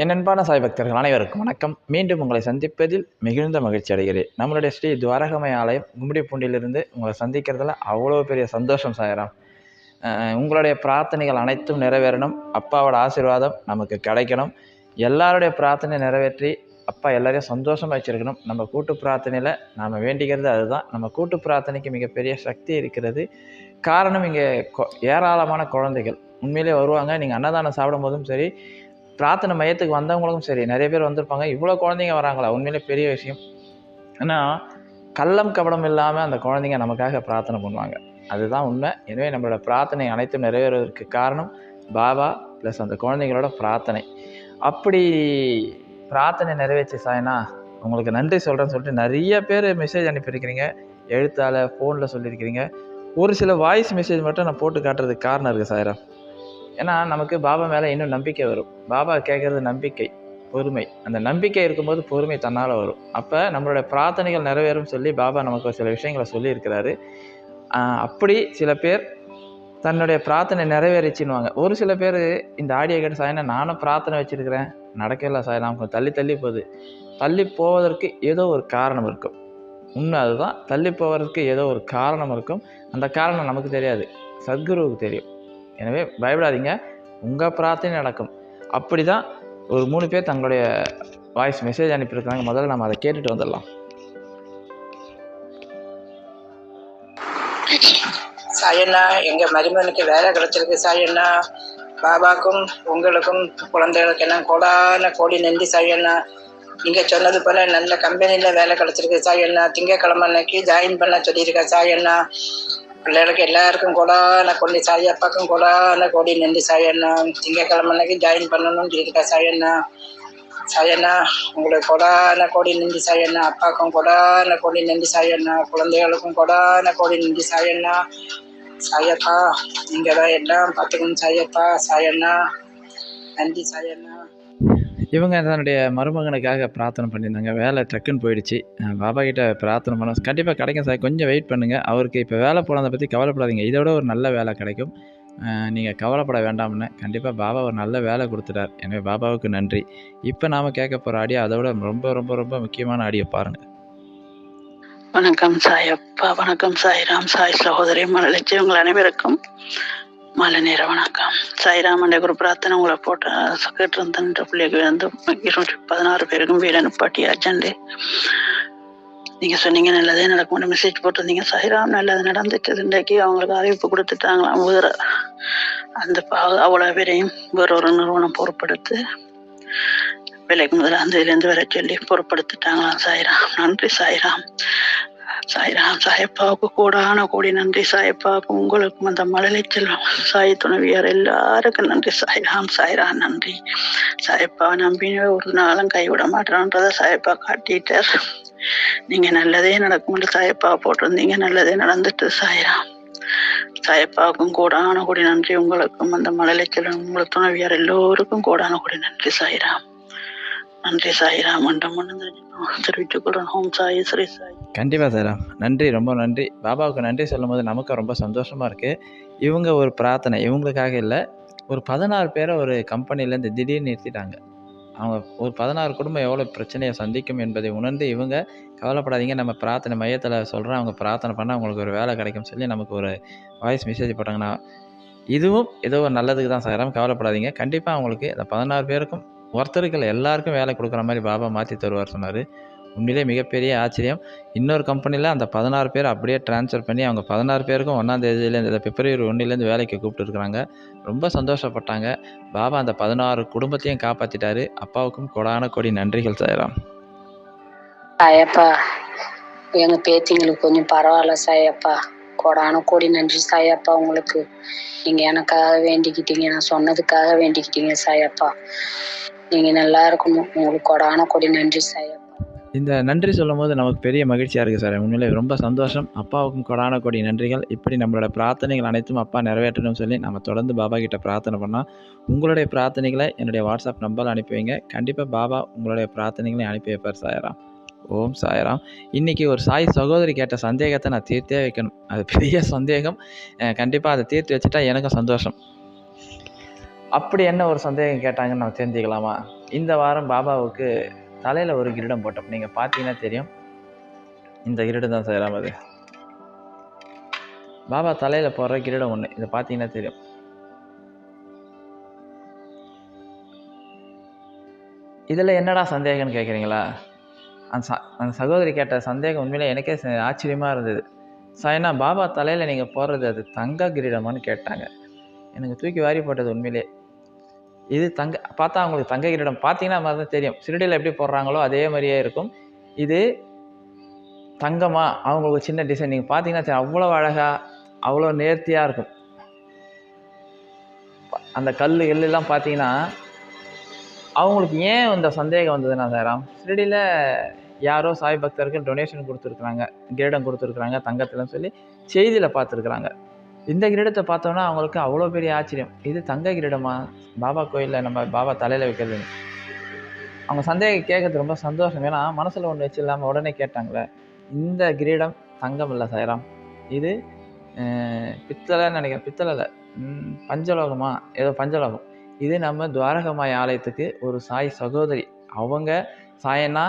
என் அன்பான சாய் பக்தர்கள் அனைவருக்கும் வணக்கம். மீண்டும் உங்களை சந்திப்பதில் மிகுந்த மகிழ்ச்சி அடைகிறேன். நம்மளுடைய ஸ்ரீ துவாரகமய ஆலயம் கும்மிடிப்பூண்டிலிருந்து உங்களை சந்திக்கிறதுல அவ்வளோ பெரிய சந்தோஷம் சாயிராம் உங்களுடைய பிரார்த்தனைகள் அனைத்தும் நிறைவேறணும். அப்பாவோட ஆசீர்வாதம் நமக்கு கிடைக்கணும். எல்லாருடைய பிரார்த்தனை நிறைவேற்றி அப்பா எல்லாரையும் சந்தோஷமாக வச்சுருக்கணும். நம்ம கூட்டு பிரார்த்தனையில் நாம் வேண்டிக்கிறது அதுதான். நம்ம கூட்டு பிரார்த்தனைக்கு மிகப்பெரிய சக்தி இருக்கிறது. காரணம் இங்கே கொ- ஏராளமான குழந்தைகள். உண்மையிலே வருவாங்க. நீங்கள் அன்னதானம் சாப்பிடும் போதும் சரி பிரார்த்தனை மையத்துக்கு வந்தவங்களுக்கும் சரி நிறைய பேர் வந்திருப்பாங்க. இவ்வளோ குழந்தைங்க வராங்களா? உண்மையிலே பெரிய விஷயம். ஏன்னா கள்ளம் கபடம் இல்லாமல் அந்த குழந்தைங்க நமக்காக பிரார்த்தனை பண்ணுவாங்க. அதுதான் உண்மை. எனவே நம்மளோட பிரார்த்தனை அனைத்தும் நிறைவேறுவதற்கு காரணம் பாபா ப்ளஸ் அந்த குழந்தைங்களோட பிரார்த்தனை. அப்படி பிரார்த்தனை நிறைவேற்றி சாயனா உங்களுக்கு நன்றி சொல்கிறேன்னு சொல்லிட்டு நிறைய பேர் மெசேஜ் அனுப்பியிருக்கிறீங்க. எழுத்தால் ஃபோனில் சொல்லியிருக்கிறீங்க. ஒரு சில வாய்ஸ் மெசேஜ் மட்டும் நான் போட்டு காட்டுறதுக்கு காரணம் இருக்குது சாயரா. ஏன்னா நமக்கு பாபா மேலே இன்னும் நம்பிக்கை வரும். பாபா கேட்குறது நம்பிக்கை பொறுமை. அந்த நம்பிக்கை இருக்கும்போது பொறுமை தன்னால் வரும். அப்போ நம்மளோட பிரார்த்தனைகள் நிறைவேறும் சொல்லி பாபா நமக்கு ஒரு சில விஷயங்களை சொல்லியிருக்கிறாரு. அப்படி சில பேர் தன்னுடைய பிரார்த்தனை நிறைவேறிச்சின்னுவாங்க. ஒரு சில பேர் இந்த ஆடியோ கேட்டு சாயினா நானும் பிரார்த்தனை வச்சுருக்கிறேன். நடக்கல சாய் கொஞ்சம் தள்ளி தள்ளி போகுது. தள்ளி போவதற்கு ஏதோ ஒரு காரணம் இருக்கும். உண்மை அதுதான். தள்ளி போவதற்கு ஏதோ ஒரு காரணம் இருக்கும். அந்த காரணம் நமக்கு தெரியாது. சத்குருவுக்கு தெரியும். எனவே பயப்படாதீங்க. உங்கள் பிரார்த்தனை நடக்கும். அப்படி தான் ஒரு மூணு பேர் தங்களுடைய வாய்ஸ் மெசேஜ் அனுப்பியிருக்காங்க. முதல்ல நம்ம அதை கேட்டுட்டு வந்துடலாம். சாயண்ணா எங்க மருமகனுக்கு வேலை கிடைச்சிருக்கு சாயண்ணா. பாபாக்கும் உங்களுக்கும் குழந்தைகளுக்கு எல்லாம் கோடான கோடி நன்றி சாயண்ணா. நீங்க சொன்னது போல நல்ல கம்பெனில வேலை கிடைச்சிருக்கு சாயண்ணா. திங்கக்கிழமை அன்னைக்கு ஜாயின் பண்ண சொல்லியிருக்க சாயண்ணா. பிள்ளைகளுக்கு எல்லாருக்கும் கோடான கொண்டி சாயப்பாக்கும் கோடான கோடி நன்றி சாயண்ணா திங்கக்கிழமை அன்னைக்கு ஜாயின் பண்ணணும்னு இருக்கா சாயண்ணா சாயண்ணா உங்களுக்கு கொடான கோடி நன்றி சாயண்ணா அப்பாக்கும் கொடான கோடி நன்றி சாயண்ணா குழந்தைகளுக்கும் கொடான கோடி நன்றி சாயண்ணா சாயப்பா நீங்கள் தான் எல்லாம் பார்த்துக்கணும் சாயப்பா சாயண்ணா நன்றி சாயண்ணா இவங்க தன்னுடைய மருமகனுக்காக பிரார்த்தனை பண்ணியிருந்தாங்க. வேலை டக்குன்னு போயிடுச்சு. பாபா கிட்ட பிரார்த்தனை பண்ண கண்டிப்பாக கிடைக்கும் சார். கொஞ்சம் வெயிட் பண்ணுங்கள் அவருக்கு இப்போ வேலை போனதை பற்றி கவலைப்படாதீங்க. இதோட ஒரு நல்ல வேலை கிடைக்கும். நீங்கள் கவலைப்பட வேண்டாம்னு. கண்டிப்பாக பாபா ஒரு நல்ல வேலை கொடுத்துட்டார். எனவே பாபாவுக்கு நன்றி. இப்போ நாம் கேட்க போகிற ஆடியோ அதோட ரொம்ப ரொம்ப ரொம்ப முக்கியமான ஆடியோ பாருங்கள் வணக்கம் சாய் அப்பா. வணக்கம் சாய். ராம் சாய் சகோதரி. மலர்ச்சி உங்கள் அனைவருக்கும் மாலை நேர வணக்கம். சாய்ராம் குரு பிரார்த்தனை உங்களை போட்டு கேட்டிருந்தன்ற பிள்ளைக்கு வந்து இருநூற்றி பதினாறு பேருக்கும் வீடு அனுப்பாட்டியாச்சண்டு நீங்க சொன்னீங்க நல்லதே நடக்கும்னு மெசேஜ் போட்டிருந்தீங்க. சாய்ராம் நல்லது நடந்துட்டு இன்றைக்கு அவங்களுக்கு அறிவிப்பு கொடுத்துட்டாங்களாம். வேற அந்த அவ்வளோ அவ்வளவு பேரையும் வேறொரு நிறுவனம் பொறுப்படுத்து விலைக்கு முதல்ல அந்த இதுலேருந்து வர சொல்லி பொறுப்படுத்திட்டாங்களாம் சாய்ராம். நன்றி சாய்ராம். சாய்ராம் சாயப்பாவுக்கு கூடான கூடி நன்றி சாயப்பாவுக்கு உங்களுக்கும் அந்த மழலை செல்வம். சாய் துணைவியார் எல்லாருக்கும் நன்றி சாய்ராம் சாய்ராம் நன்றி. சாயப்பா நம்பினே ஒரு நாளும் கைவிட மாட்டேன்றதை சாயப்பா காட்டிட்டார். நீங்க நல்லதே நடக்கும்னு சாயப்பா போட்டிருந்தீங்க. நல்லதே நடந்துட்டு சாய்ராம் சாயப்பாவுக்கும் கூடான கோடி நன்றி. உங்களுக்கும் அந்த மழலை செல்வம். உங்களுக்கு துணைவியார் எல்லோருக்கும் கூடான கோடி நன்றி சாய்ராம் நன்றி சாய்ராம் மண்டம் தெரிவித்துக் கொள்றேன் ஹோம் சாய் ஸ்ரீ சாய். கண்டிப்பாக சார் நன்றி ரொம்ப நன்றி. பாபாவுக்கு நன்றி சொல்லும்போது நமக்கு ரொம்ப சந்தோஷமாக இருக்குது இவங்க ஒரு பிரார்த்தனை. இவங்களுக்காக இல்லை ஒரு பதினாறு பேரை ஒரு கம்பெனிலேருந்து திடீர்னு நிறுத்திட்டாங்க. அவங்க ஒரு பதினாறு குடும்பம் எவ்வளோ பிரச்சனையை சந்திக்கும் என்பதை உணர்ந்து இவங்க கவலைப்படாதீங்க. நம்ம பிரார்த்தனை மையத்தில் சொல்கிறோம் அவங்க பிரார்த்தனை பண்ணால் அவங்களுக்கு ஒரு வேலை கிடைக்கும் சொல்லி நமக்கு ஒரு வாய்ஸ் மெசேஜ் போட்டாங்கன்னா இதுவும் ஏதோ ஒரு நல்லதுக்கு தான் சார் கவலைப்படாதீங்க. கண்டிப்பாக அவங்களுக்கு இந்த பதினாறு பேருக்கும் ஒருத்தருக்கு இல்லை எல்லாருக்கும் வேலை கொடுக்குற மாதிரி பாபா மாற்றி தருவார் சொன்னார். உண்மையிலே மிகப்பெரிய ஆச்சரியம். இன்னொரு கம்பெனியில் அந்த பதினாறு பேர் அப்படியே ட்ரான்ஸ்ஃபர் பண்ணி அவங்க பதினாறு பேருக்கும் ஒன்றாம் தேதியிலேருந்து இந்த பிப்ரவரி ஒன்றுலேருந்து வேலைக்கு கூப்பிட்டுருக்குறாங்க. ரொம்ப சந்தோஷப்பட்டாங்க. பாபா அந்த பதினாறு குடும்பத்தையும் காப்பாற்றிட்டாரு அப்பாவுக்கும் கொடான கொடி நன்றிகள் சாயராம். சாயப்பா எங்கள் பேத்திங்களுக்கு கொஞ்சம் பரவாயில்ல சாயப்பா. கோடான கோடி நன்றி சாயப்பா உங்களுக்கு. நீங்கள் எனக்காக வேண்டிக்கிட்டீங்க. நான் சொன்னதுக்காக வேண்டிக்கிட்டீங்க சாயப்பா. நீங்கள் நல்லா இருக்கணும். உங்களுக்கு கொடான கொடி நன்றி சார். இந்த நன்றி சொல்லும் போது நமக்கு பெரிய மகிழ்ச்சியாக இருக்குது சார். உண்மையிலே ரொம்ப சந்தோஷம். அப்பாவுக்கும் கொடான கொடி நன்றிகள். இப்படி நம்மளோட பிரார்த்தனைகள் அனைத்தும் அப்பா நிறைவேற்றணும்னு சொல்லி நம்ம தொடர்ந்து பாபா கிட்ட பிரார்த்தனை பண்ணால் உங்களுடைய பிரார்த்தனைகளை என்னுடைய வாட்ஸ்அப் நம்பரில் அனுப்பி வைங்க. கண்டிப்பாக பாபா உங்களுடைய பிரார்த்தனைகளை அனுப்பி வைப்பார் சாயராம். ஓம் சாயராம். இன்றைக்கி ஒரு சாய் சகோதரி கேட்ட சந்தேகத்தை நான் தீர்த்தே வைக்கணும். அது பெரிய சந்தேகம். கண்டிப்பாக அதை தீர்த்து வச்சுட்டா எனக்கும் சந்தோஷம். அப்படி என்ன ஒரு சந்தேகம் கேட்டாங்கன்னு நம்ம தெரிஞ்சுக்கலாமா? இந்த வாரம் பாபாவுக்கு தலையில் ஒரு கிரீடம் போட்டோம். நீங்கள் பார்த்தீங்கன்னா தெரியும். இந்த கிரீடம் தான் சாய்ராம் அது பாபா தலையில் போடுற கிரீடம் ஒன்று இதை பார்த்தீங்கன்னா தெரியும். இதில் என்னடா சந்தேகம்னு கேட்குறீங்களா? அந்த ச அந்த சகோதரி கேட்ட சந்தேகம் உண்மையிலே எனக்கே ஆச்சரியமாக இருந்தது. சாய்னா பாபா தலையில் நீங்கள் போடுறது அது தங்க கிரீடமான்னு கேட்டாங்க. எனக்கு தூக்கி வாரி போட்டது உண்மையிலே. இது தங்க பார்த்தா அவங்களுக்கு தங்க கிரீடம். பார்த்தீங்கன்னா மாதிரி தான் தெரியும். சிறுடியில் எப்படி போடுறாங்களோ அதே மாதிரியே இருக்கும். இது தங்கமாக அவங்களுக்கு சின்ன டிசைன் நீங்கள் பார்த்தீங்கன்னா தெரியும், அவ்வளோ அழகாக அவ்வளோ நேர்த்தியாக இருக்கும். அந்த கல் எல்லாம் பார்த்தீங்கன்னா அவங்களுக்கு ஏன் இந்த சந்தேகம் வந்ததுன்னா சாராம் சிறுடியில் யாரோ சாய் பக்தர்கள் டொனேஷன் கொடுத்துருக்குறாங்க கிரீடம் கொடுத்துருக்குறாங்க தங்கத்தில் சொல்லி செய்தியில் பார்த்துருக்குறாங்க. இந்த கிரீடத்தை பார்த்தோன்னா அவங்களுக்கு அவ்வளோ பெரிய ஆச்சரியம். இது தங்க கிரீடமா? பாபா கோயிலில் நம்ம பாபா தலையில் வைக்கிறது. அவங்க சந்தேகம் கேட்கறது ரொம்ப சந்தோஷம். ஏன்னா மனசில் ஒன்று வச்சு இல்லாமல் உடனே கேட்டாங்களே இந்த கிரீடம் தங்கம் இல்லை சைராம் இது பித்தளைன்னு நினைக்கிறேன். பித்தளை பஞ்சலோகமா? ஏதோ பஞ்சலோகம். இது நம்ம துவாரகமாய் ஆலயத்துக்கு ஒரு சாய் சகோதரி. அவங்க சாயன்னா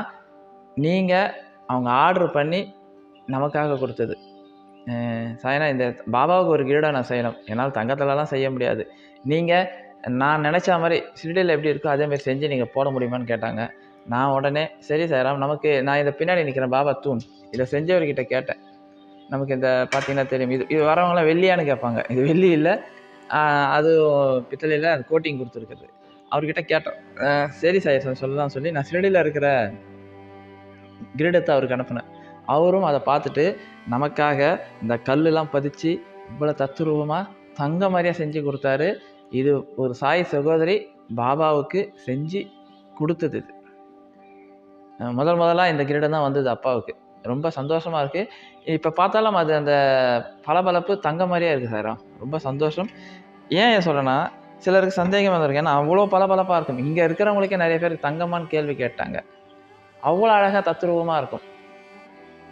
நீங்கள் அவங்க ஆர்டர் பண்ணி நமக்காக கொடுத்தது. சாயனா இந்த பாபாவுக்கு ஒரு கிரீடம் நான் செய்யணும். என்னால் தங்கத்திலலாம் செய்ய முடியாது. நீங்கள் நான் நினச்ச மாதிரி சிறுடியில் எப்படி இருக்கோ அதேமாதிரி செஞ்சு நீங்கள் போட முடியுமான்னு கேட்டாங்க. நான் உடனே சரி சாயராம் நமக்கு நான் இதை பின்னாடி நிற்கிறேன் பாபா தூண் இதை செஞ்சவர்கிட்ட கேட்டேன். நமக்கு இந்த பார்த்தீங்கன்னா தெரியும். இது இது வரவங்களாம் வெள்ளியான்னு கேட்பாங்க. இது வெள்ளி இல்லை அது பித்தளையில் அது கோட்டிங் கொடுத்துருக்குது. அவர்கிட்ட கேட்டோம். சரி சார் சொல்லலாம் சொல்லி நான் சிறடியில் இருக்கிற கிரீடத்தை அவருக்கு அனுப்பினேன். அவரும் அதை பார்த்துட்டு நமக்காக இந்த கல்லுலாம் பதித்து இவ்வளோ தத்துரூபமாக தங்க மாதிரியாக செஞ்சு கொடுத்தாரு. இது ஒரு சாய் சகோதரி பாபாவுக்கு செஞ்சு கொடுத்தது இது. முதல் முதலாக இந்த கிரீடம் தான் வந்தது அப்பாவுக்கு. ரொம்ப சந்தோஷமாக இருக்குது இப்போ பார்த்தாலும் அது அந்த பளபளப்பு தங்க மாதிரியே இருக்குது சார். ரொம்ப சந்தோஷம். ஏன் சொல்கிறேன்னா சிலருக்கு சந்தேகம் வந்திருக்கு. ஏன்னா அவ்வளோ பளபளப்பாக இருக்கும். இங்கே இருக்கிறவங்களுக்கே நிறைய பேர் தங்கமான்னு கேள்வி கேட்டாங்க. அவ்வளோ அழகாக தத்ரூபமாக இருக்கும்.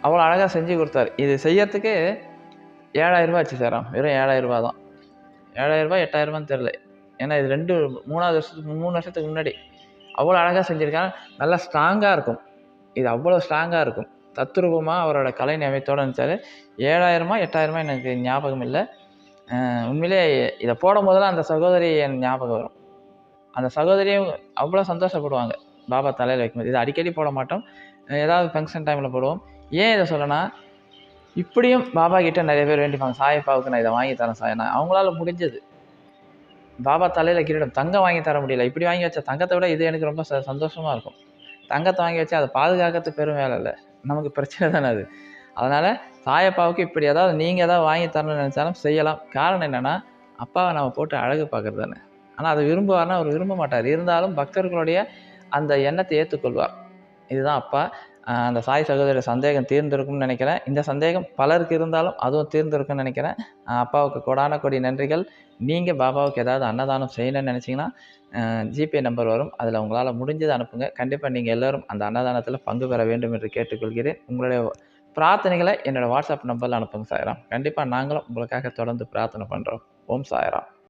அவ்வளோ அழகாக செஞ்சு கொடுத்தாரு. இது செய்யறதுக்கு ஏழாயிரரூபா ஆச்சு சார். வெறும் ஏழாயிரரூபா தான். ஏழாயிரரூபா ரூபாய் தெரில ஏன்னா இது ரெண்டு மூணாவது வருஷத்துக்கு மூணு வருஷத்துக்கு முன்னாடி அவ்வளோ அழகாக செஞ்சுருக்காங்க. நல்லா ஸ்ட்ராங்காக இருக்கும். இது அவ்வளோ ஸ்ட்ராங்காக இருக்கும். தத்ரூபமாக அவரோட கலை நியமத்தோடு இருந்துச்சாரு. ஏழாயிரமா எட்டாயிரமா எனக்கு ஞாபகம் இல்லை. உண்மையிலே இதை போடும் போதெல்லாம் அந்த சகோதரி என் ஞாபகம் வரும். அந்த சகோதரியும் அவ்வளோ சந்தோஷப்படுவாங்க. பாபா தலையில் வைக்கும்போது. இது அடிக்கடி போட மாட்டோம். ஏதாவது ஃபங்க்ஷன் டைமில் போடுவோம். ஏன் இதை சொல்லனா? இப்படியும் பாபா கிட்ட நிறைய பேர் வேண்டிப்பாங்க. சாயப்பாவுக்கு நான் இதை வாங்கி தரேன் சாயனா அவங்களால முடிஞ்சது. பாபா தலையில் கிரீடம் தங்கம் வாங்கி தர முடியல. இப்படி வாங்கி வச்ச தங்கத்தை விட இது எனக்கு ரொம்ப ச சந்தோஷமாக இருக்கும். தங்கத்தை வாங்கி வச்சு அதை பாதுகாக்கிறது பெரும் வேலை இல்லை. நமக்கு பிரச்சனை தானே அது. அதனால் சாயப்பாவுக்கு இப்படி ஏதாவது நீங்கள் ஏதாவது வாங்கி தரணும்னு நினச்சாலும் செய்யலாம். காரணம் என்னென்னா அப்பாவை நம்ம போட்டு அழகு பார்க்குறது தானே. ஆனால் அதை விரும்புவார்னா அவர் விரும்ப மாட்டார். இருந்தாலும் பக்தர்களுடைய அந்த எண்ணத்தை ஏற்றுக்கொள்வார். இதுதான் அப்பா. அந்த சாய் சகோதரி சந்தேகம் தீர்ந்திருக்கும்னு நினைக்கிறேன். இந்த சந்தேகம் பலருக்கு இருந்தாலும் அதுவும் தீர்ந்திருக்கும்னு நினைக்கிறேன். அப்பாவுக்கு கொடான கொடி நன்றிகள். நீங்கள் பாபாவுக்கு ஏதாவது அன்னதானம் செய்யணும்னு நினச்சிங்கன்னா ஜிபே நம்பர் வரும். அதில் உங்களால் முடிஞ்சதை அனுப்புங்க. கண்டிப்பாக நீங்கள் எல்லோரும் அந்த அன்னதானத்தில் பங்கு பெற வேண்டும் என்று கேட்டுக்கொள்கிறேன். உங்களுடைய பிரார்த்தனைகளை என்னோடய வாட்ஸ்அப் நம்பரில் அனுப்புங்க சாய்ராம். கண்டிப்பாக நாங்களும் உங்களுக்காக தொடர்ந்து பிரார்த்தனை பண்ணுறோம் ஓம் சாய்ராம்.